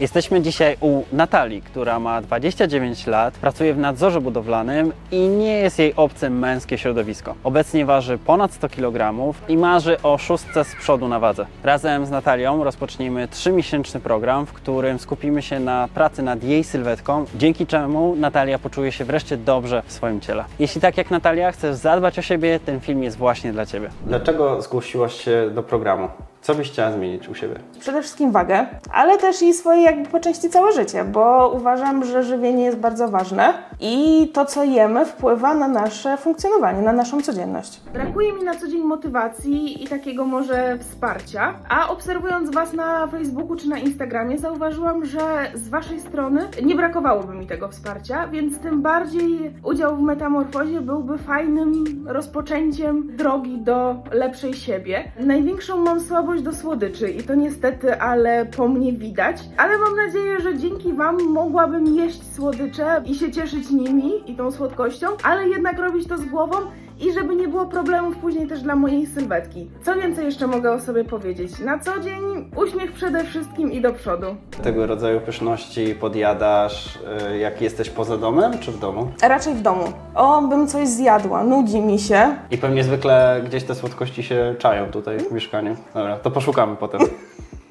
Jesteśmy dzisiaj u Natalii, która ma 29 lat, pracuje w nadzorze budowlanym i nie jest jej obcym męskie środowisko. Obecnie waży ponad 100 kg i marzy o szóstce z przodu na wadze. Razem z Natalią rozpoczniemy trzymiesięczny program, w którym skupimy się na pracy nad jej sylwetką, dzięki czemu Natalia poczuje się wreszcie dobrze w swoim ciele. Jeśli tak jak Natalia chcesz zadbać o siebie, ten film jest właśnie dla Ciebie. Dlaczego zgłosiłaś się do programu? Co byś chciała zmienić u siebie? Przede wszystkim wagę, ale też i swoje jakby po części całe życie, bo uważam, że żywienie jest bardzo ważne i to, co jemy, wpływa na nasze funkcjonowanie, na naszą codzienność. Brakuje mi na co dzień motywacji i takiego może wsparcia, a obserwując Was na Facebooku czy na Instagramie, zauważyłam, że z Waszej strony nie brakowałoby mi tego wsparcia, więc tym bardziej udział w metamorfozie byłby fajnym rozpoczęciem drogi do lepszej siebie. Największą mam słabość do słodyczy i to niestety, ale po mnie widać. Ale mam nadzieję, że dzięki Wam mogłabym jeść słodycze i się cieszyć nimi i tą słodkością, ale jednak robić to z głową i żeby nie było problemów później też dla mojej sylwetki. Co więcej jeszcze mogę o sobie powiedzieć? Na co dzień uśmiech przede wszystkim i do przodu. Tego rodzaju pyszności podjadasz, y, jak jesteś poza domem czy w domu? Raczej w domu. O, bym coś zjadła, nudzi mi się. I pewnie zwykle gdzieś te słodkości się czają tutaj w mieszkaniu. Dobra, to poszukamy potem.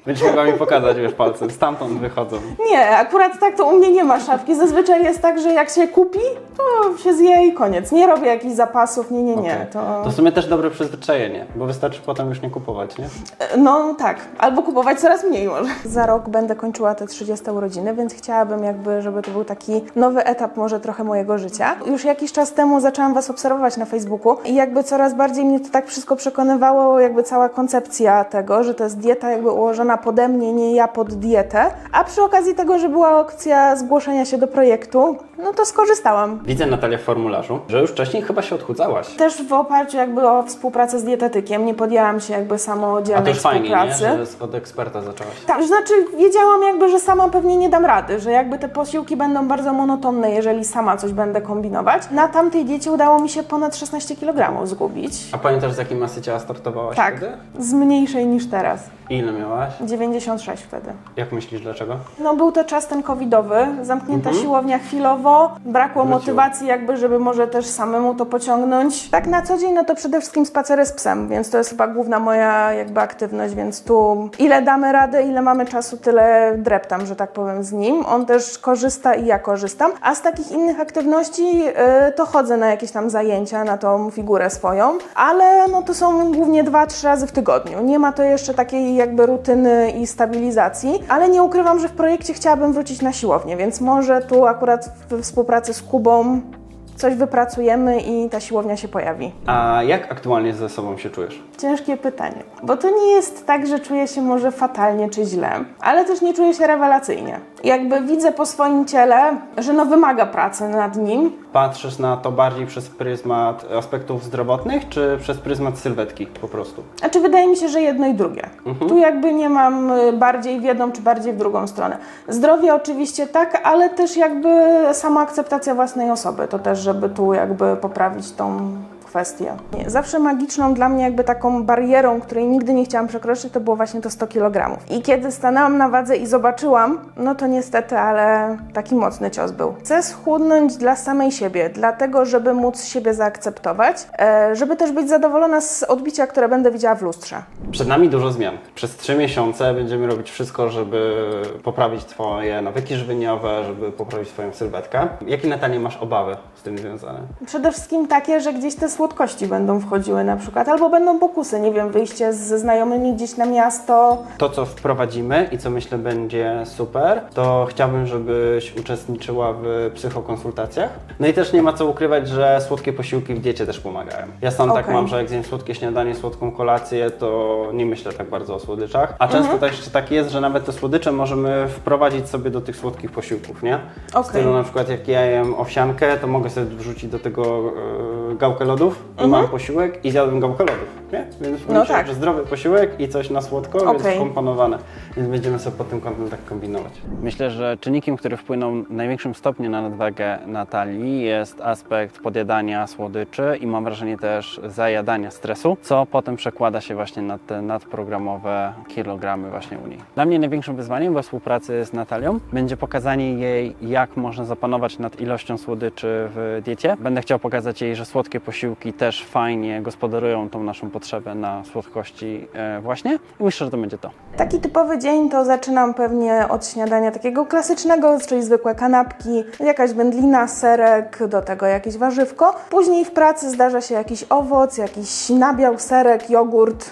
Będziesz mogła mi pokazać, wiesz, palcem. Stamtąd wychodzą. Nie, akurat tak to u mnie nie ma szafki. Zazwyczaj jest tak, że jak się kupi, to się zje i koniec. Nie robię jakichś zapasów, nie, nie, nie. Okej. To... To w sumie też dobre przyzwyczajenie, bo wystarczy potem już nie kupować, nie? No tak, albo kupować coraz mniej może. Za rok będę kończyła te 30 urodziny, więc chciałabym jakby, żeby to był taki nowy etap może trochę mojego życia. Już jakiś czas temu zaczęłam Was obserwować na Facebooku i jakby coraz bardziej mnie to tak wszystko przekonywało, jakby cała koncepcja tego, że to jest dieta jakby ułożona pode mnie, nie ja pod dietę. A przy okazji tego, że była opcja zgłoszenia się do projektu, no to skorzystałam. Widzę, Natalia, w formularzu, że już wcześniej chyba się odchudzałaś. Też w oparciu jakby o współpracę z dietetykiem, nie podjęłam się jakby A samodzielnej to już fajnie, nie? współpracy. Że od eksperta zaczęłaś. Tak, znaczy wiedziałam jakby, że sama pewnie nie dam rady, że jakby te posiłki będą bardzo monotonne, jeżeli sama coś będę kombinować. Na tamtej diecie udało mi się ponad 16 kg zgubić. A pamiętasz, z jakiej masy ciała startowałaś Tak, wtedy? z mniejszej niż teraz. Ile miałaś? 96 wtedy. Jak myślisz, dlaczego? No był to czas ten covidowy, zamknięta siłownia chwilowo, brakło Wróciło. motywacji jakby, żeby może też samemu to pociągnąć. Tak na co dzień, no to przede wszystkim spacery z psem, więc to jest chyba główna moja jakby aktywność, więc tu ile damy radę, ile mamy czasu, tyle dreptam, że tak powiem z nim. On też korzysta i ja korzystam. A z takich innych aktywności yy, to chodzę na jakieś tam zajęcia, na tą figurę swoją, ale no to są głównie dwa, trzy razy w tygodniu. Nie ma to jeszcze takiej jakby rutyny i stabilizacji, ale nie ukrywam, że w projekcie chciałabym wrócić na siłownię, więc może tu akurat we współpracy z Kubą coś wypracujemy i ta siłownia się pojawi. A jak aktualnie ze sobą się czujesz? Ciężkie pytanie, bo to nie jest tak, że czuję się może fatalnie czy źle, ale też nie czuję się rewelacyjnie. Jakby widzę po swoim ciele, że no wymaga pracy nad nim, Patrzysz na to bardziej przez pryzmat aspektów zdrowotnych, czy przez pryzmat sylwetki po prostu? Znaczy, wydaje mi się, że jedno i drugie. Tu jakby nie mam y, bardziej w jedną czy bardziej w drugą stronę. Zdrowie oczywiście tak, ale też jakby sama akceptacja własnej osoby. To też, żeby tu jakby poprawić tą Zawsze magiczną dla mnie jakby taką barierą, której nigdy nie chciałam przekroczyć, to było właśnie to 100 kg. I kiedy stanęłam na wadze i zobaczyłam, no to niestety, ale taki mocny cios był. Chcę schudnąć dla samej siebie, dlatego, żeby móc siebie zaakceptować, e, żeby też być zadowolona z odbicia, które będę widziała w lustrze. Przed nami dużo zmian. Przez trzy miesiące będziemy robić wszystko, żeby poprawić Twoje nawyki żywieniowe, żeby poprawić Twoją sylwetkę. Jakie Natalie masz obawy z tym związane? Przede wszystkim takie, że gdzieś te słodkości będą wchodziły na przykład, albo będą pokusy, nie wiem, wyjście ze znajomymi gdzieś na miasto. To, co wprowadzimy i co myślę będzie super, to chciałbym, żebyś uczestniczyła w psychokonsultacjach. No i też nie ma co ukrywać, że słodkie posiłki w diecie też pomagają. Ja sam tak Okej. mam, że jak zjem słodkie śniadanie, słodką kolację, to nie myślę tak bardzo o słodyczach. A często Mhm. też tak jest, że nawet te słodycze możemy wprowadzić sobie do tych słodkich posiłków, nie? W Okej. stylu na przykład jak ja jem owsiankę, to mogę sobie wrzucić do tego e, gałkę lodów i mam posiłek i zjadłbym gałkę lodów, nie? Więc No myślę, tak. że zdrowy posiłek i coś na słodko, więc Okej. komponowane. Więc będziemy sobie pod tym kątem tak kombinować. Myślę, że czynnikiem, który wpłynął w największym stopniu na nadwagę Natalii jest aspekt podjadania słodyczy i mam wrażenie też zajadania stresu, co potem przekłada się właśnie na te nadprogramowe kilogramy właśnie u niej. Dla mnie największym wyzwaniem we współpracy z Natalią będzie pokazanie jej, jak można zapanować nad ilością słodyczy w diecie. Będę chciał pokazać jej, że słodkie posiłki też fajnie gospodarują tą naszą potrzebę na słodkości e, właśnie i myślę, że to będzie to. Taki typowy dzień to zaczynam pewnie od śniadania takiego klasycznego, czyli zwykłe kanapki, jakaś wędlina, serek, do tego jakieś warzywko. Później w pracy zdarza się jakiś owoc, jakiś nabiał, serek, jogurt.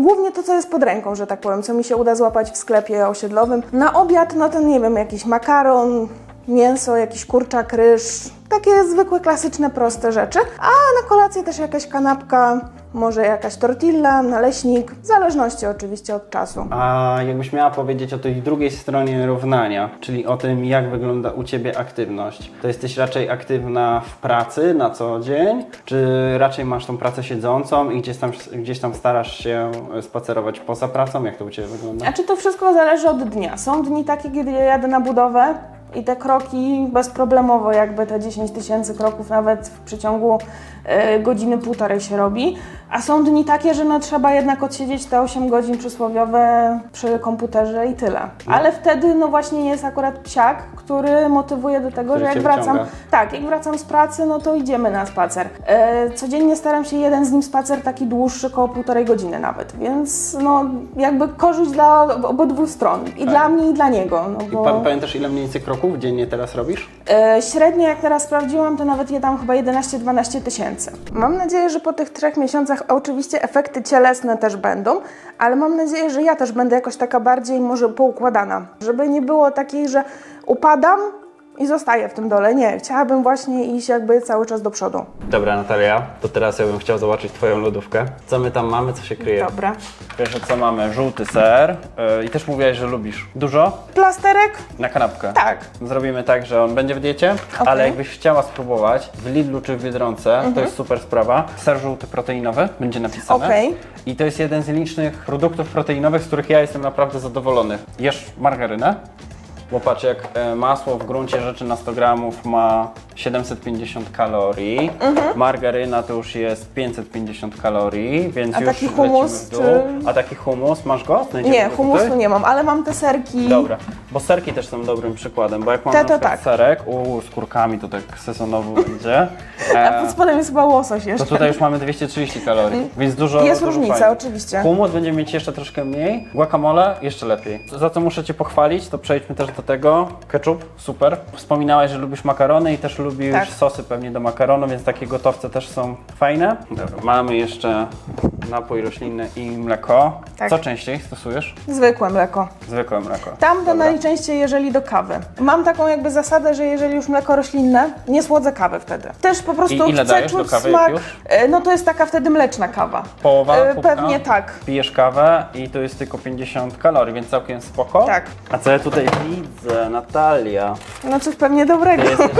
Głównie to, co jest pod ręką, że tak powiem, co mi się uda złapać w sklepie osiedlowym. Na obiad, no to nie wiem, jakiś makaron, mięso, jakiś kurczak, ryż. Takie zwykłe, klasyczne, proste rzeczy. A na kolację też jakaś kanapka, może jakaś tortilla, naleśnik, w zależności oczywiście od czasu. A jakbyś miała powiedzieć o tej drugiej stronie równania, czyli o tym, jak wygląda u Ciebie aktywność, to jesteś raczej aktywna w pracy na co dzień, czy raczej masz tą pracę siedzącą i gdzieś tam, gdzieś tam starasz się spacerować poza pracą? Jak to u Ciebie wygląda? A czy to wszystko zależy od dnia? Są dni takie, kiedy ja jadę na budowę i te kroki bezproblemowo, jakby te 10 tysięcy kroków nawet w przeciągu e, godziny, półtorej się robi. A są dni takie, że no, trzeba jednak odsiedzieć te 8 godzin przysłowiowe przy komputerze i tyle. Ale wtedy no właśnie jest akurat psiak, który motywuje do tego, że jak wracam, tak, jak wracam z pracy, no to idziemy na spacer. E, codziennie staram się jeden z nim spacer taki dłuższy, koło półtorej godziny nawet, więc no jakby korzyść dla ob- obydwu stron. I dla mnie, i dla niego. No Tak. I bo, pa- pamiętasz, ile mniej więcej kroków dziennie teraz robisz? e, średnio, jak teraz sprawdziłam, to nawet je tam chyba 11-12 tysięcy. Mam nadzieję, że po tych trzech miesiącach oczywiście efekty cielesne też będą, ale mam nadzieję, że ja też będę jakoś taka bardziej może poukładana. Żeby nie było takiej, że upadam i zostaję w tym dole. Nie, chciałabym właśnie iść jakby cały czas do przodu. Dobra, Natalia, to teraz ja bym chciał zobaczyć Twoją lodówkę. Co my tam mamy, co się kryje? Dobra. Wiesz, co mamy? Żółty ser yy, i też mówiłaś, że lubisz. Dużo? Plasterek? Na kanapkę. Tak. Zrobimy tak, że on będzie w diecie, ale jakbyś chciała spróbować w Lidlu czy w Biedronce, to jest super sprawa. Ser żółty proteinowy będzie napisane. Okej. I to jest jeden z licznych produktów proteinowych, z których ja jestem naprawdę zadowolony. Jesz margarynę, bo patrz, jak e, masło w gruncie rzeczy na 100 gramów ma 750 kalorii, Mhm. margaryna to już jest 550 kalorii, więc A już taki lecimy hummus, w dół. czy- A taki hummus, masz go? Znajdziemy Nie, go humusu tutaj? nie mam, ale mam te serki. Dobra, bo serki też są dobrym przykładem, bo jak mamy Te na to przykład tak. serek, u, z kurkami to tak sezonowo będzie, A e, pod spodem jest chyba łosoś to jeszcze. tutaj już mamy 230 kalorii, więc dużo Jest dużo różnica, fajnie. oczywiście. Hummus będzie mieć jeszcze troszkę mniej, guacamole jeszcze lepiej. Za co muszę Cię pochwalić, to przejdźmy też do tego. Ketchup, super. Wspominałaś, że lubisz makarony i też lubisz Tak. sosy pewnie do makaronu, więc takie gotowce też są fajne. Dobra, mamy jeszcze napój roślinny i mleko. Tak. Co częściej stosujesz? Zwykłe mleko. Zwykłe mleko. Tam to Dobra. najczęściej, jeżeli do kawy. Mam taką jakby zasadę, że jeżeli już mleko roślinne, nie słodzę kawy wtedy. Też po prostu I ile chcę dajesz do czuć kawy smak. już? E, No to jest taka wtedy mleczna kawa. Połowa? E? Pewnie tak. Pijesz kawę i to jest tylko 50 kalorii, więc całkiem spoko. Tak. A co ja tutaj widzę? Natalia. No coś pewnie dobrego. Ty jesteś,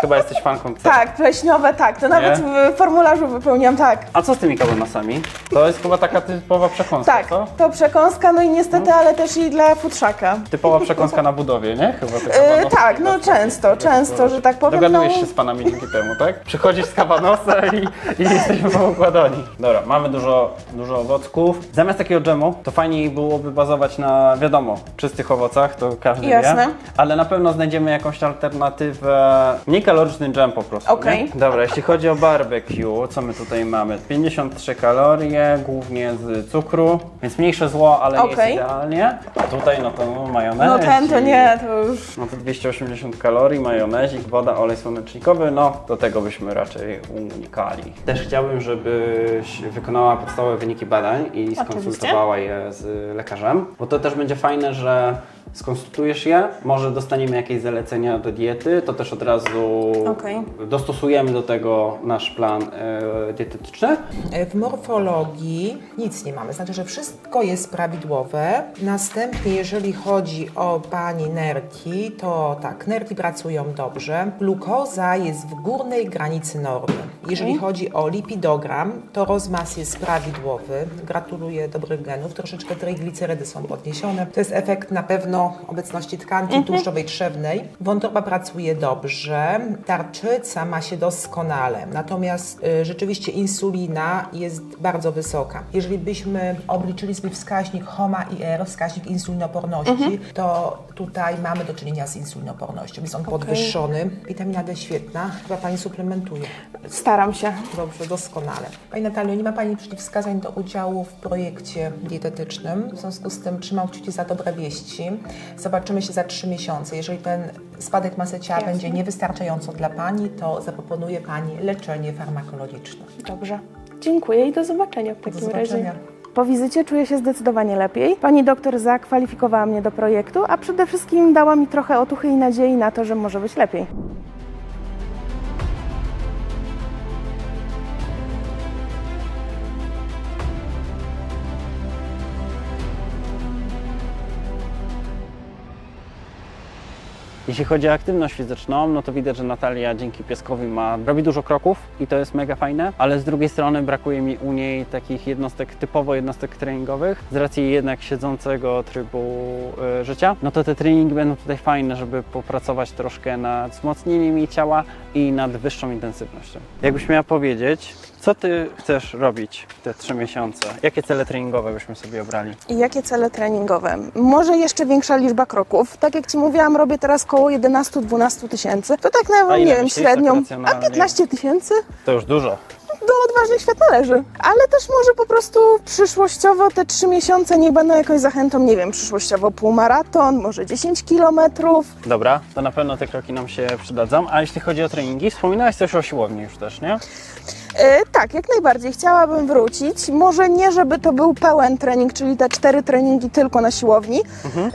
chyba jesteś fanką C. Tak, pleśniowe, tak. To nawet w formularzu wypełniam tak. A co z tymi kałamasami? To jest chyba taka typowa przekąska, Tak, co? to przekąska, no i niestety, ale też i dla futrzaka. Typowa przekąska na budowie, nie? Chyba te E, kabanosy tak, no często, często, że tak powiem. Dogadujesz no, się z panami dzięki temu, tak? Przychodzisz z kabanosa i, i jesteśmy poukładani. Dobra, mamy dużo, dużo owocków. Zamiast takiego dżemu, to fajniej byłoby bazować na, wiadomo, czystych owocach, to każdy Jasne. wie. Ale na pewno znajdziemy jakąś alternatywę, mniej kaloryczny dżem po prostu. Okej. nie? Dobra, jeśli chodzi o barbecue, co my tutaj mamy? 53 kalorie, głównie z cukru, więc mniejsze zło, ale nie Okej. jest idealnie. A tutaj no to majonez. no ten to nie, to już. No to 280 kalorii, majonezik, woda, olej słonecznikowy, no do tego byśmy raczej unikali. Też chciałbym, żebyś wykonała podstawowe wyniki badań i skonsultowała je z lekarzem, bo to też będzie fajne, że skonsultujesz je, może dostaniemy jakieś zalecenia do diety, to też od razu Okej. dostosujemy do tego nasz plan e, dietetyczny. W morfologii nic nie mamy, znaczy, że wszystko jest prawidłowe. Następnie, jeżeli chodzi o pani nerki, to tak, nerki pracują dobrze. Glukoza jest w górnej granicy normy. Jeżeli chodzi o lipidogram, to rozmaz jest prawidłowy. Gratuluję dobrych genów. Troszeczkę triglicerydy są podniesione. To jest efekt na pewno obecności tkanki tłuszczowej trzewnej. Wątroba pracuje dobrze. Tarczyca ma się doskonale. Natomiast y, rzeczywiście insulina jest bardzo wysoka. Jeżeli byśmy obliczyli sobie wskaźnik HOMA i R, wskaźnik insulinoporności, to tutaj mamy do czynienia z insulinopornością. Jest on podwyższony. Witamina D świetna. Chyba Pani suplementuje. Staram się. Dobrze, doskonale. Pani Natalio, nie ma Pani przeciwwskazań do udziału w projekcie dietetycznym. W związku z tym trzymam kciuki za dobre wieści. Zobaczymy się za trzy miesiące. Jeżeli ten spadek masy ciała Jasne. będzie niewystarczająco dla Pani, to zaproponuję Pani leczenie farmakologiczne. Dobrze. Dziękuję i do zobaczenia w Do takim zobaczenia. razie. Po wizycie czuję się zdecydowanie lepiej. Pani doktor zakwalifikowała mnie do projektu, a przede wszystkim dała mi trochę otuchy i nadziei na to, że może być lepiej. Jeśli chodzi o aktywność fizyczną, no to widać, że Natalia dzięki pieskowi ma, robi dużo kroków i to jest mega fajne, ale z drugiej strony brakuje mi u niej takich jednostek, typowo jednostek treningowych, z racji jednak siedzącego trybu e, życia, no to te treningi będą tutaj fajne, żeby popracować troszkę nad wzmocnieniem jej ciała i nad wyższą intensywnością. Jakbyś miała powiedzieć, co ty chcesz robić te trzy miesiące? Jakie cele treningowe byśmy sobie obrali? I jakie cele treningowe? Może jeszcze większa liczba kroków. Tak jak Ci mówiłam, robię teraz koło 11-12 tysięcy. To tak A na, ile nie wiem, myślisz, tak średnią. A racjonalnie? 15 tysięcy? To już dużo. Do odważnych świat należy. Ale też może po prostu przyszłościowo te trzy miesiące niech będą jakąś zachętą, nie wiem, przyszłościowo półmaraton, może 10 kilometrów. Dobra, to na pewno te kroki nam się przydadzą. A jeśli chodzi o treningi, wspominałaś coś o siłowni już też, nie? E, tak, jak najbardziej. Chciałabym wrócić. Może nie, żeby to był pełen trening, czyli te cztery treningi tylko na siłowni.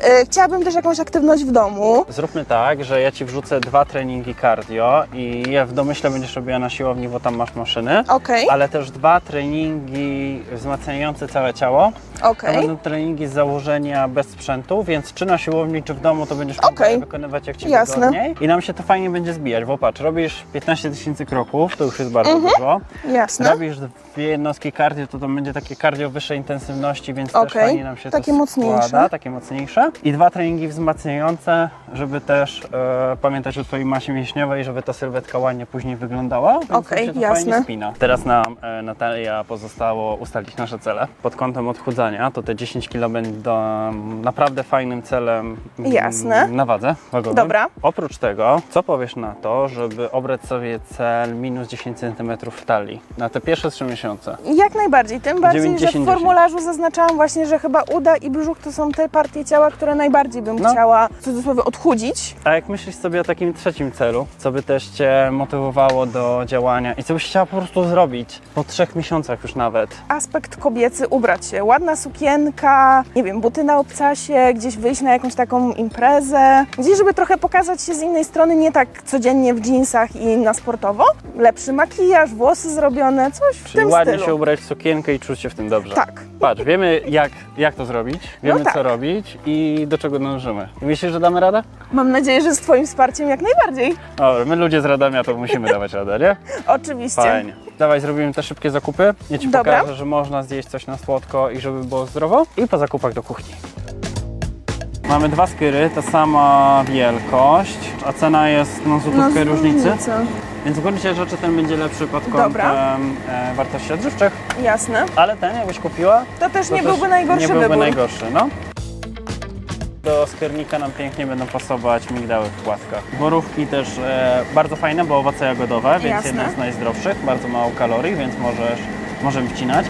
E, chciałabym też jakąś aktywność w domu. Zróbmy tak, że ja Ci wrzucę dwa treningi cardio i je w domyśle będziesz robiła na siłowni, bo tam masz maszyny. Okej, Ale też dwa treningi wzmacniające całe ciało. To okej. będą treningi z założenia bez sprzętu, więc czy na siłowni, czy w domu to będziesz je wykonywać jak Ci Jasne. I nam się to fajnie będzie zbijać, bo patrz, robisz 15 tysięcy kroków, to już jest bardzo Mhm. dużo. Jasne. Robisz dwie jednostki cardio, to to będzie takie cardio wyższej intensywności, więc też Okej. fajnie nam się Takie to mocniejsze. składa, takie mocniejsze. I dwa treningi wzmacniające, żeby też e, pamiętać o Twojej masie mięśniowej, żeby ta sylwetka ładnie później wyglądała. Więc się to jasne. fajnie spina. Teraz nam, e, Natalia, pozostało ustalić nasze cele. Pod kątem odchudzania to te 10 kg będą naprawdę fajnym celem Jasne. na wadze wagowym. Dobra. Oprócz tego, co powiesz na to, żeby obrać sobie cel minus 10 cm w talii na te pierwsze 3 miesiące? Jak najbardziej, tym bardziej, 9, że 10, w formularzu zaznaczałam właśnie, że chyba uda i brzuch to są te partie ciała, które najbardziej bym No. chciała w cudzysłowie odchudzić. A jak myślisz sobie o takim trzecim celu, co by też Cię motywowało do działania i co byś chciała po prostu zrobić po trzech miesiącach już nawet? Aspekt kobiecy, ubrać się, ładna sukienka, nie wiem, buty na obcasie, gdzieś wyjść na jakąś taką imprezę, gdzieś żeby trochę pokazać się z innej strony, nie tak codziennie w jeansach i na sportowo. Lepszy makijaż, włosy zrobione, coś w Czyli tym ładnie stylu. się ubrać w sukienkę i czuć się w tym dobrze. Tak. Patrz, wiemy jak, jak to zrobić, wiemy tak. co robić i do czego dążymy. I myślisz, że damy radę? Mam nadzieję, że z Twoim wsparciem jak najbardziej. Dobra, my ludzie z Radomia to musimy dawać radę, nie? Oczywiście. Fajnie. Dawaj, zrobimy te szybkie zakupy. Ja Ci Dobra. pokażę, że można zjeść coś na słodko i żeby było zdrowo. I po zakupach do kuchni. Mamy dwa skyry, ta sama wielkość, a cena jest no, złotówkę różnicy. różnica. Więc w gruncie rzeczy ten będzie lepszy pod kątem Dobra. e, wartości odżywczych, Jasne. ale ten jakbyś kupiła, To też to nie też byłby najgorszy nie byłby wybór. najgorszy, no. Do skiernika nam pięknie będą pasować migdały w płatkach. Borówki też e, bardzo fajne, bo owoce jagodowe, więc Jasne. jedne z najzdrowszych, bardzo mało kalorii, więc możesz, możemy wcinać.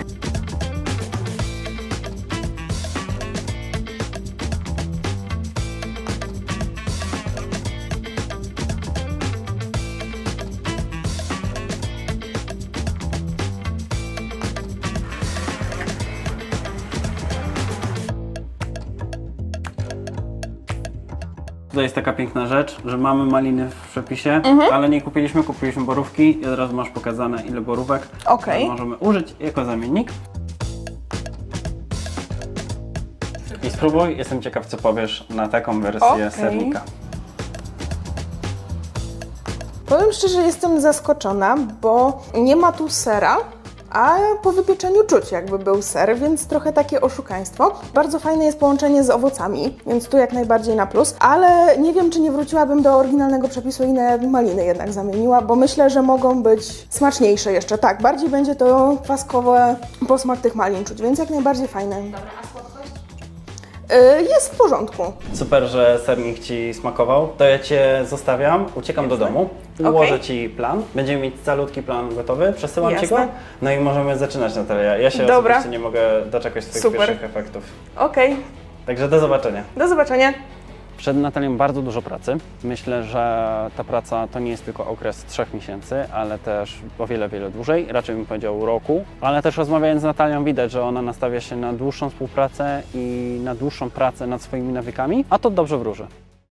Tutaj jest taka piękna rzecz, że mamy maliny w przepisie, Mhm. ale nie kupiliśmy, kupiliśmy borówki i od razu masz pokazane ile borówek. Okej. Możemy użyć jako zamiennik. I spróbuj, jestem ciekaw co powiesz na taką wersję Okej. sernika. Powiem szczerze, jestem zaskoczona, bo nie ma tu sera, a po wypieczeniu czuć jakby był ser, więc trochę takie oszukaństwo. Bardzo fajne jest połączenie z owocami, więc tu jak najbardziej na plus, ale nie wiem, czy nie wróciłabym do oryginalnego przepisu i na maliny jednak zamieniła, bo myślę, że mogą być smaczniejsze jeszcze. Tak, bardziej będzie to kwaskowe posmak tych malin czuć, więc jak najbardziej fajne. Słodkość? Jest w porządku. Super, że sernik Ci smakował. To ja Cię zostawiam, uciekam do domu, ułożę Okej. Ci plan. Będziemy mieć calutki plan gotowy, przesyłam Ci Jasne. go. No i możemy zaczynać Natalia. Ja się Dobra. osobiście nie mogę doczekać Twoich Super. pierwszych efektów. Okej, Także do zobaczenia. do zobaczenia. Przed Natalią bardzo dużo pracy. Myślę, że ta praca to nie jest tylko okres trzech miesięcy, ale też o wiele, wiele dłużej, raczej bym powiedział roku. Ale też rozmawiając z Natalią widać, że ona nastawia się na dłuższą współpracę i na dłuższą pracę nad swoimi nawykami, a to dobrze wróży.